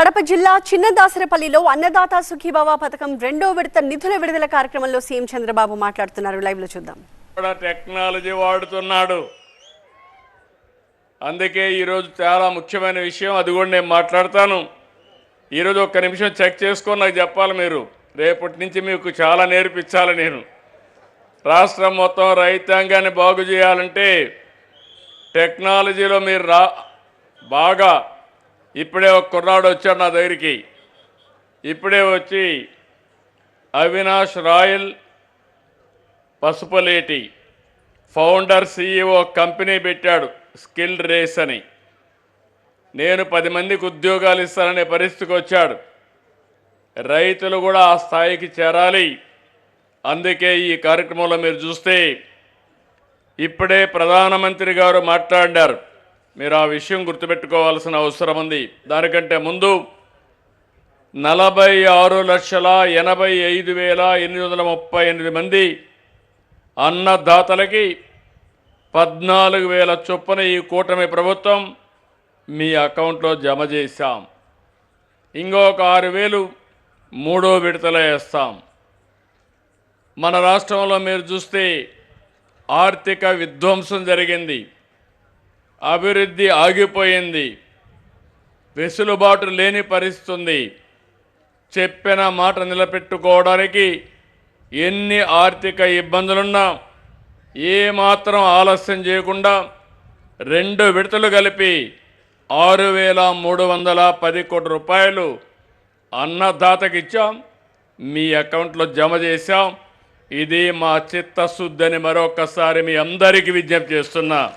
కడప జిల్లా చిన్నదాసరపల్లిలో అన్నదాత సుఖీభవ పథకం రెండో విడత నిధుల విడుదల కార్యక్రమంలో సీఎం చంద్రబాబు మాట్లాడుతున్నారు. లైవ్లో చూద్దాం. కూడా టెక్నాలజీ వాడుతున్నాడు. అందుకే ఈరోజు చాలా ముఖ్యమైన విషయం అది కూడా నేను మాట్లాడతాను. ఈరోజు ఒక్క నిమిషం చెక్ చేసుకొని నాకు చెప్పాలి మీరు. రేపటి నుంచి మీకు చాలా నేర్పించాలి నేను. రాష్ట్రం మొత్తం రైతాంగాన్ని బాగు చేయాలంటే టెక్నాలజీలో మీరు రా బాగా ఇప్పుడే ఒక కుర్రాడు వచ్చాడు నా దగ్గరికి. ఇప్పుడే వచ్చి Avinash Royal Pasupuleti founder CEO company పెట్టాడు స్కిల్ రేస్ అని. నేను పది మందికి ఉద్యోగాలు ఇస్తాననే పరిస్థితికి వచ్చాడు. రైతులు కూడా ఆ స్థాయికి చేరాలి. అందుకే ఈ కార్యక్రమంలో మీరు చూస్తే ఇప్పుడే ప్రధానమంత్రి గారు మాట్లాడారు. మీరు ఆ విషయం గుర్తుపెట్టుకోవాల్సిన అవసరం ఉంది. దానికంటే ముందు నలభై ఆరు లక్షల ఎనభై ఐదు వేల ఎనిమిది వందల ముప్పై ఎనిమిది మంది అన్నదాతలకి పద్నాలుగు వేల చొప్పున ఈ కూటమి ప్రభుత్వం మీ అకౌంట్లో జమ చేశాం. ఇంకొక ఆరు వేలు మూడో విడతల వేస్తాం. మన రాష్ట్రంలో మీరు చూస్తే ఆర్థిక విధ్వంసం జరిగింది. అభివృద్ధి ఆగిపోయింది. వెసులుబాటు లేని పరిస్థితుంది. చెప్పిన మాట నిలబెట్టుకోవడానికి ఎన్ని ఆర్థిక ఇబ్బందులున్నా ఏమాత్రం ఆలస్యం చేయకుండా రెండు విడతలు కలిపి ఆరు వేల మూడు వందల పది కోట్ల రూపాయలు అన్నదాతకి ఇచ్చాం మీ అకౌంట్లో జమ చేశాం. ఇది మా చిత్తశుద్ధి అని మరొకసారి మీ అందరికీ విజ్ఞప్తి చేస్తున్నా.